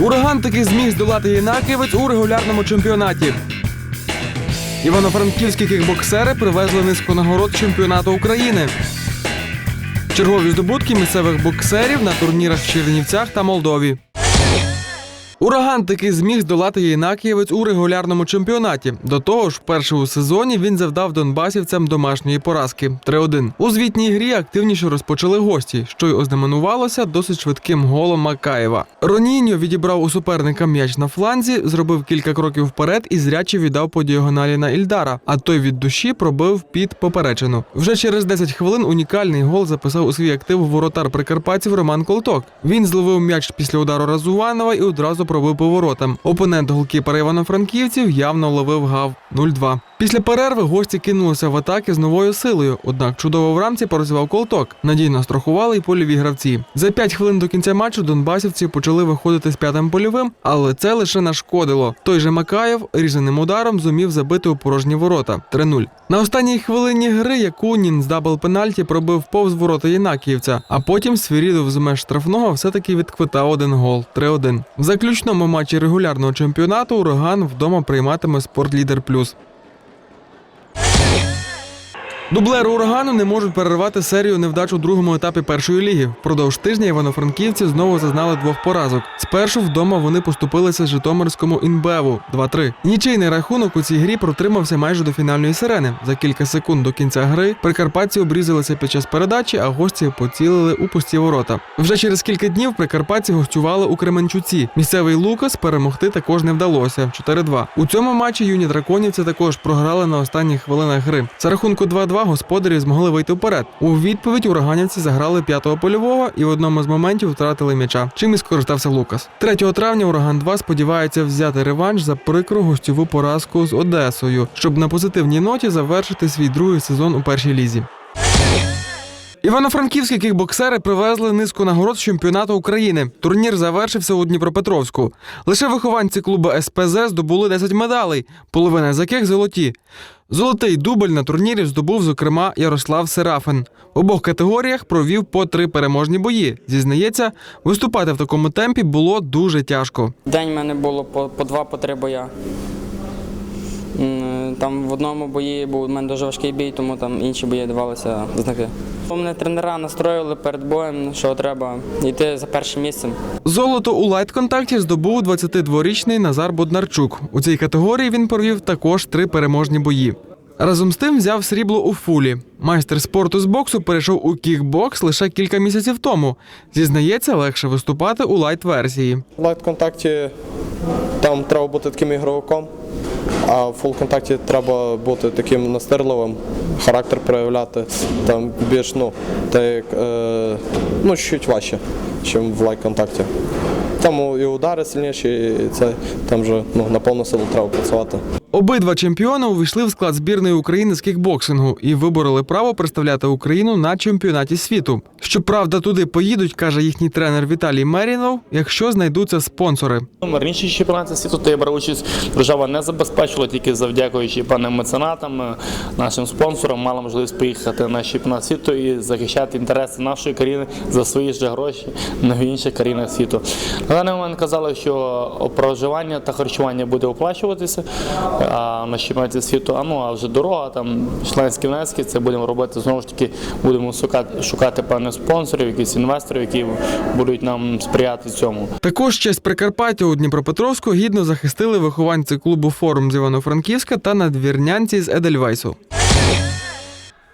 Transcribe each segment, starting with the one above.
Ураган таки зміг здолати Єнаківець у регулярному чемпіонаті. Івано-франківські кікбоксери привезли низку нагород чемпіонату України. Чергові здобутки місцевих боксерів на турнірах в Чернівцях та Молдові. Ураган таки зміг здолати Єнакієвець у регулярному чемпіонаті. До того ж, вперше у сезоні він завдав донбасівцям домашньої поразки 3-1. У звітній грі активніше розпочали гості, що й ознаменувалося досить швидким голом Макаєва. Роніньо відібрав у суперника м'яч на фланзі, зробив кілька кроків вперед і зряче віддав по діагоналі на Ільдара. А той від душі пробив під поперечину. Вже через 10 хвилин унікальний гол записав у свій актив воротар прикарпатців Роман Колток. Він зловив м'яч після удару Разуванова і одразу пробив поворотом. Опонент голкіпера Івано-Франківців явно ловив гав 0-2. Після перерви гості кинулися в атаки з новою силою. Однак чудово в рамці працював колток. Надійно страхували й польові гравці. За 5 хвилин до кінця матчу донбасівці почали виходити з п'ятим польовим, але це лише нашкодило. Той же Макаєв різаним ударом зумів забити у порожні ворота 3-0. На останній хвилині гри Якунін з дабл пенальті пробив повз ворота Єнакіївця, а потім Свірідов з меж штрафного все-таки відквитав один гол 3-1. В заключному матчі регулярного чемпіонату ураган вдома прийматиме спортлідер плюс. Дублери урагану не можуть перервати серію невдач у другому етапі першої ліги. Впродовж тижня івано-франківці знову зазнали двох поразок. Спершу вдома вони поступилися Житомирському інбеву 2-3. Нічийний рахунок у цій грі протримався майже до фінальної сирени. За кілька секунд до кінця гри прикарпатці обрізалися під час передачі, а гості поцілили у пусті ворота. Вже через кілька днів прикарпатці гостювали у Кременчуці. Місцевий Лукас перемогти також не вдалося 4-2. У цьому матчі юні драконівці також програли на останніх хвилинах гри. За рахунку 2-2 господарі змогли вийти вперед. У відповідь ураганівці заграли п'ятого польового і в одному з моментів втратили м'яча. Чим і скористався Лукас. 3 травня ураган 2 сподівається взяти реванш за прикру гостьову поразку з Одесою, щоб на позитивній ноті завершити свій другий сезон у першій лізі. Івано-франківські кікбоксери привезли низку нагород з чемпіонату України. Турнір завершився у Дніпропетровську. Лише вихованці клубу СПЗ здобули 10 медалей, половина з яких золоті. Золотий дубль на турнірі здобув, зокрема, Ярослав Серафин. В обох категоріях провів по три переможні бої. Зізнається, виступати в такому темпі було дуже тяжко. День в мене було по, по два, по три боя. Там в одному бої був у мене дуже важкий бій, тому там інші бої давалися знаки. Мене тренера настроїли перед боєм, що треба йти за першим місцем. Золото у лайт-контакті здобув 22-річний Назар Боднарчук. У цій категорії він провів також три переможні бої. Разом з тим взяв срібло у фулі. Майстер спорту з боксу перейшов у кікбокс лише кілька місяців тому. Зізнається, легше виступати у лайт-версії. В лайт-контакті там треба бути таким ігровиком, а в фул-контакті треба бути таким настирливим, характер проявляти там більш ну, так, е, ну, чуть важче, ніж в лайк-контакті. Там і удари сильніші, і це там вже ну, на повну силу треба працювати. Обидва чемпіони увійшли в склад збірної України з кікбоксингу і вибороли право представляти Україну на чемпіонаті світу. Щоправда, туди поїдуть, каже їхній тренер Віталій Мерінов, якщо знайдуться спонсори. Раніше чемпіонати світу, я брав участь, держава не забезпечила, тільки завдякуючи панам меценатам, е, нашим спонсорам, мала можливість поїхати на чемпіонат світу і захищати інтереси нашої країни за свої ж гроші на інших країнах світу. На даний момент казали, що проживання та харчування буде оплачуватися а на чемпіонаті світу, а ну а вже дорога, там членські внески, це будемо робити знову ж таки, будемо шукати, шукати певних спонсорів, якісь інвесторів, які будуть нам сприяти цьому. Також честь Прикарпаття у Дніпропетровську гідно захистили вихованці клубу Форум з Івано-Франківська та надвірнянці з Едельвейсу.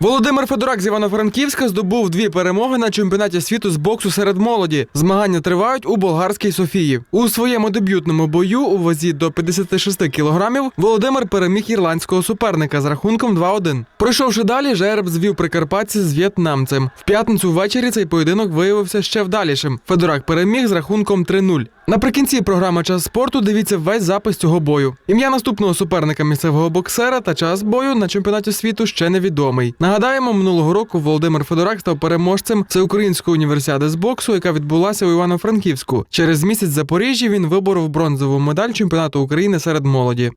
Володимир Федорак з Івано-Франківська здобув дві перемоги на чемпіонаті світу з боксу серед молоді. Змагання тривають у болгарській Софії. У своєму дебютному бою у вазі до 56 кілограмів Володимир переміг ірландського суперника з рахунком 2-1. Пройшовши далі, жереб звів прикарпатці з в'єтнамцем. В п'ятницю ввечері цей поєдинок виявився ще вдалішим. Федорак переміг з рахунком 3-0. Наприкінці програми Час спорту дивіться весь запис цього бою. Ім'я наступного суперника місцевого боксера та час бою на чемпіонаті світу ще невідомий. Нагадаємо, минулого року Володимир Федорак став переможцем всеукраїнської універсіади з боксу, яка відбулася у Івано-Франківську. Через місяць в Запоріжжі він виборов бронзову медаль чемпіонату України серед молоді.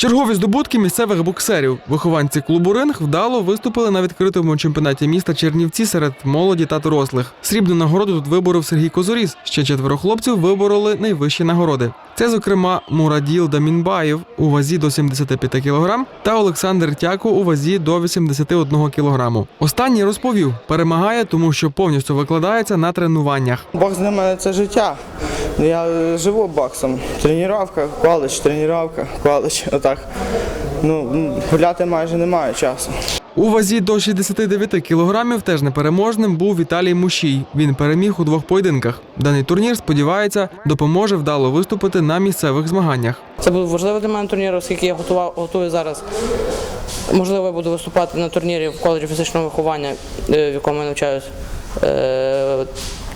Чергові здобутки місцевих боксерів. Вихованці клубу Ринг вдало виступили на відкритому чемпіонаті міста Чернівці серед молоді та дорослих. Срібну нагороду тут виборов Сергій Козоріс. Ще четверо хлопців вибороли найвищі нагороди. Це, зокрема, Мураділ Дамінбаєв у вазі до 75 кг та Олександр Тяко у вазі до 81 кг. Останній розповів, перемагає, тому що повністю викладається на тренуваннях. Бокс для мене це життя. Я живу боксом. Тренування, коледж, тренування, коледж. Отак. Ну, гуляти майже немає часу. У вазі до 69 кілограмів теж непереможним був Віталій Мушій. Він переміг у двох поєдинках. Даний турнір, сподівається, допоможе вдало виступити на місцевих змаганнях. Це був важливий для мене турнір, оскільки я готував, готую зараз. Можливо, я буду виступати на турнірі в коледжі фізичного виховання, е, в якому я навчаюсь. Е,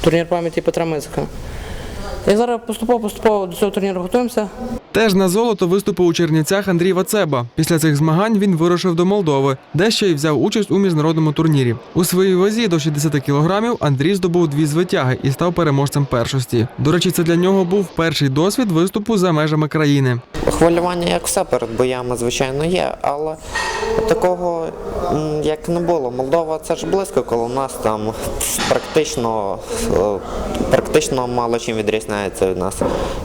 Турнір пам'яті Петра Мицика. І зараз поступово-поступово до цього турніру готуємося. Теж на золото виступив у Чернівцях Андрій Вацеба. Після цих змагань він вирушив до Молдови, де ще й взяв участь у міжнародному турнірі. У своїй вазі до 60 кілограмів Андрій здобув дві звитяги і став переможцем першості. До речі, це для нього був перший досвід виступу за межами країни. Хвилювання, як все перед боями, звичайно, є, але такого як не було. Молдова це ж близько коло нас, там практично, е, практично мало чим відрізняється від нас.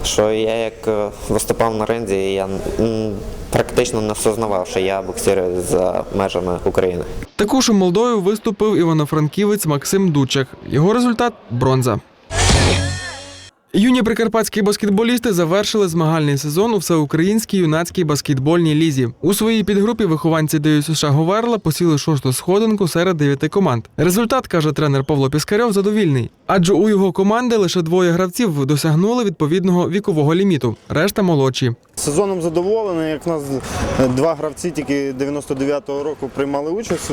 Що я як е, виступав на ринзі, я практично не осознавав, що я боксирую за межами України. Також у Молдові виступив івано-франківець Максим Дучак. Його результат бронза. Юні прикарпатські баскетболісти завершили змагальний сезон у всеукраїнській юнацькій баскетбольній лізі. У своїй підгрупі вихованці ДЮСШ Говерла посіли шосту сходинку серед дев'яти команд. Результат каже тренер Павло Піскарьов задовільний, адже у його команди лише двоє гравців досягнули відповідного вікового ліміту, решта молодші. Сезоном задоволений, як в нас два гравці тільки 99-го року приймали участь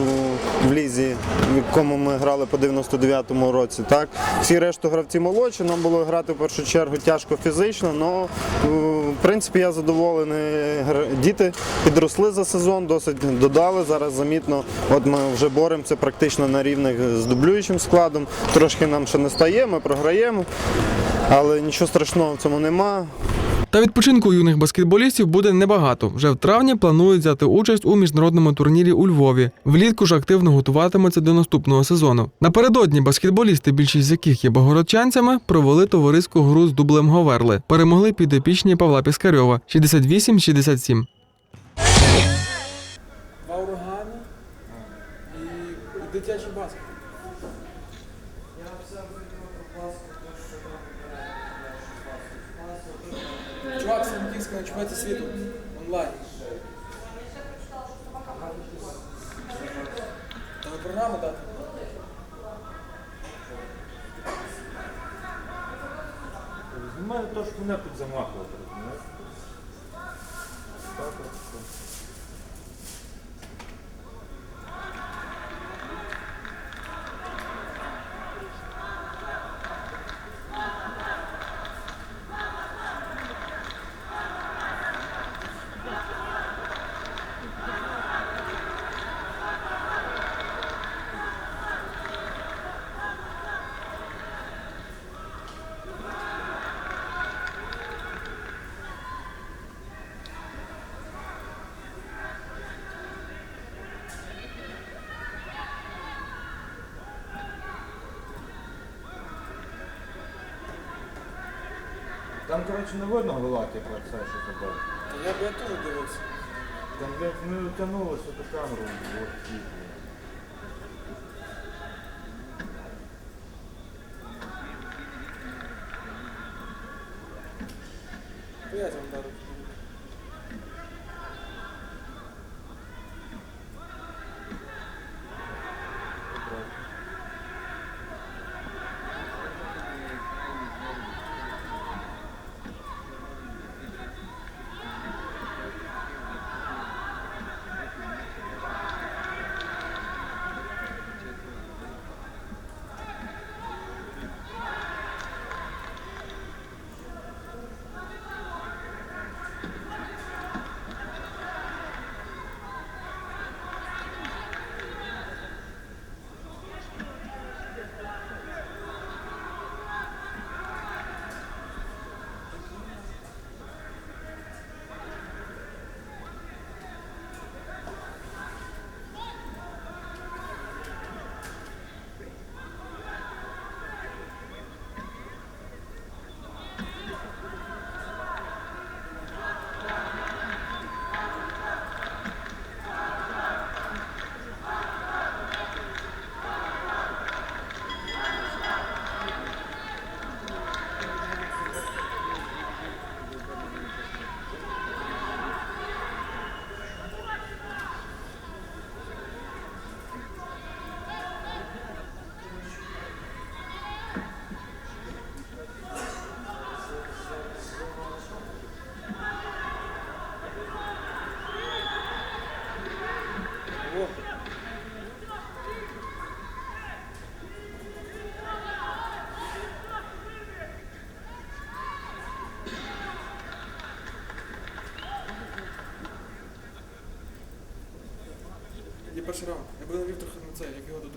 в лізі, в якому ми грали по 99-му році. Так всі решту гравці молодші. Нам було грати в першу чергу тяжко фізично. але в принципі я задоволений. Діти підросли за сезон, досить додали. Зараз замітно. От ми вже боремося практично на рівних з дублюючим складом. Трошки нам ще не стає, ми програємо, але нічого страшного в цьому нема. Та відпочинку юних баскетболістів буде небагато. Вже в травні планують взяти участь у міжнародному турнірі у Львові. Влітку ж активно готуватимуться до наступного сезону. Напередодні баскетболісти, більшість з яких є богородчанцями, провели товариську гру з дублем Говерли. Перемогли підопічні Павла Піскарьова 68-67. Два урагани і дитячий баскет. Чувак, Франківська на світу онлайн. Треба програму дати. Знімаю то, що мене тут замахувати, розумієш? Там, коротше, не видно гола, типу, це, що забив. Я б я теж дивився. Там, як ми утягнулися до камеру. от, Я там дару. Перший раунд. Я би навів трохи на це, як його тут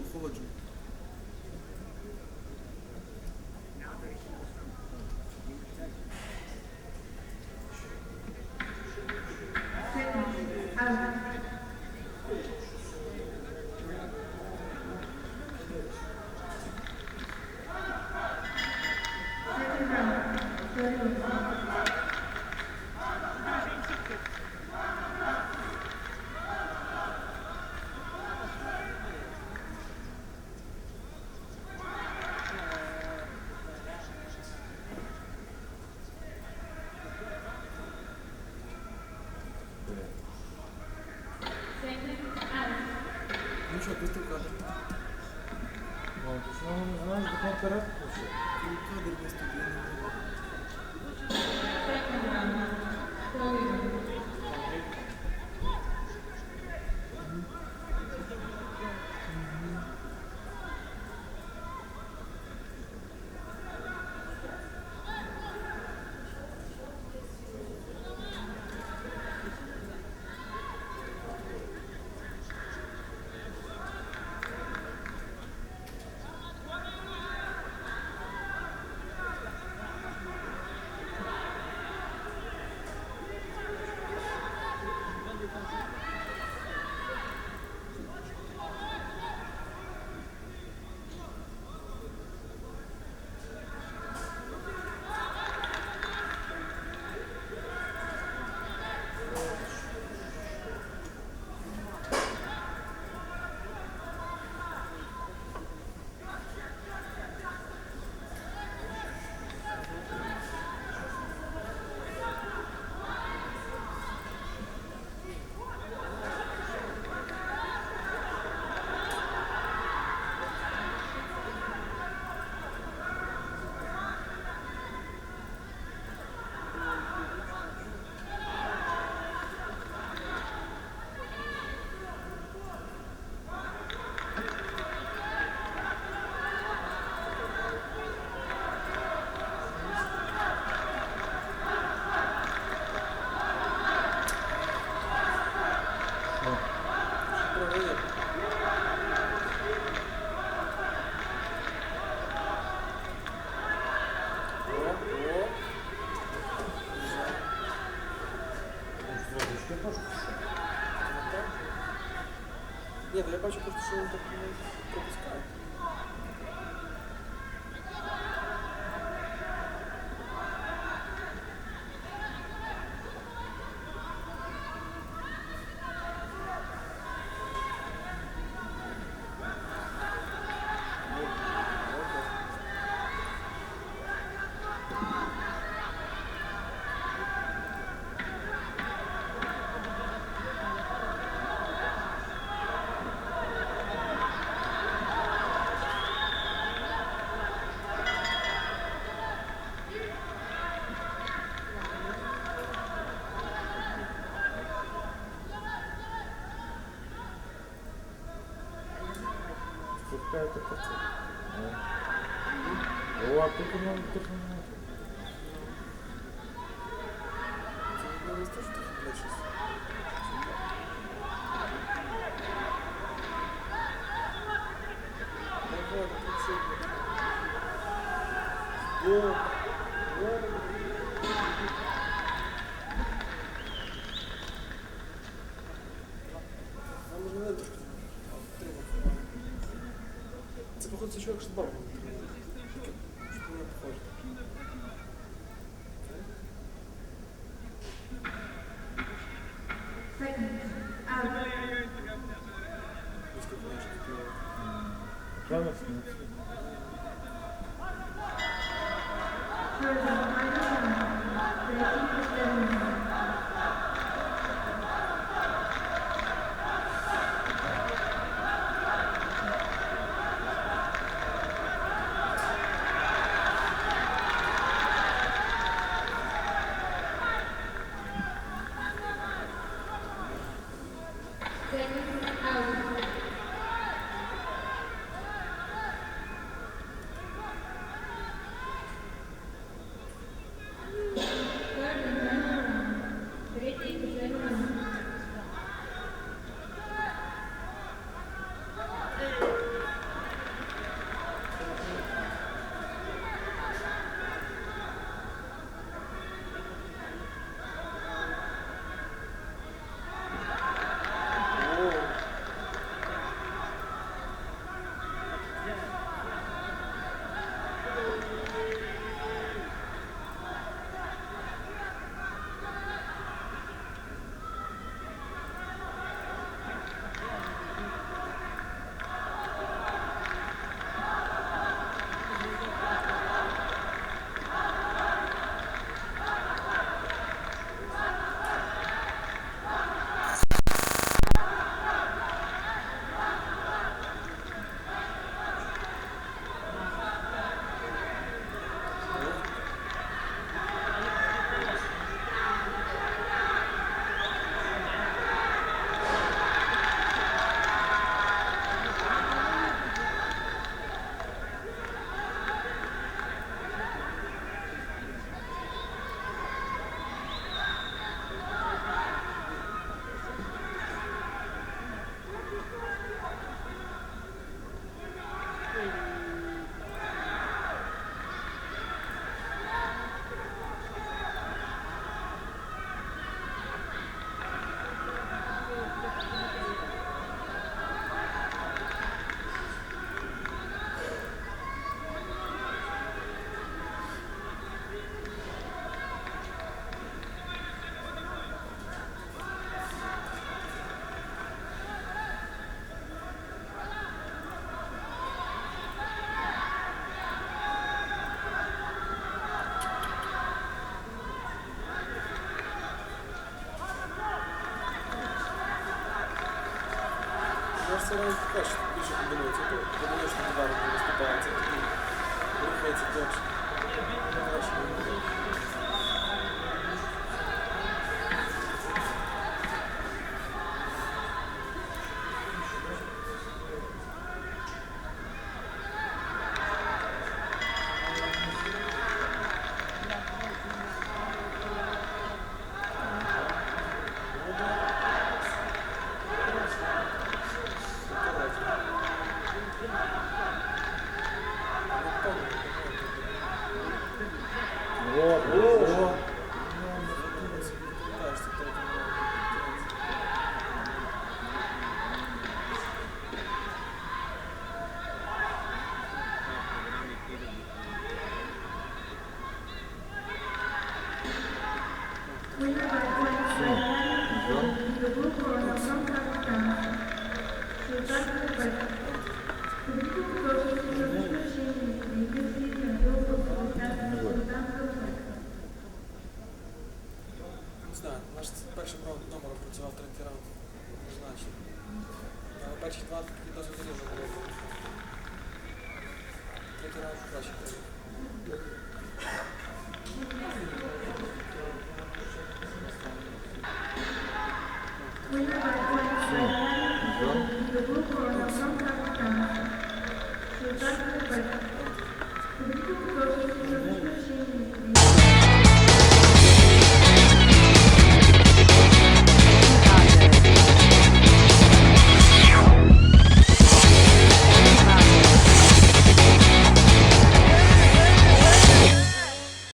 Ankara Kültür я бачу просто, що він так По це. О, а тут воно тут воно. Це все теж більше комбінується, комбінуючно ударом виступається, рухається довше. Не перші два відносно залізо було. Третій раунд краще. Thank you.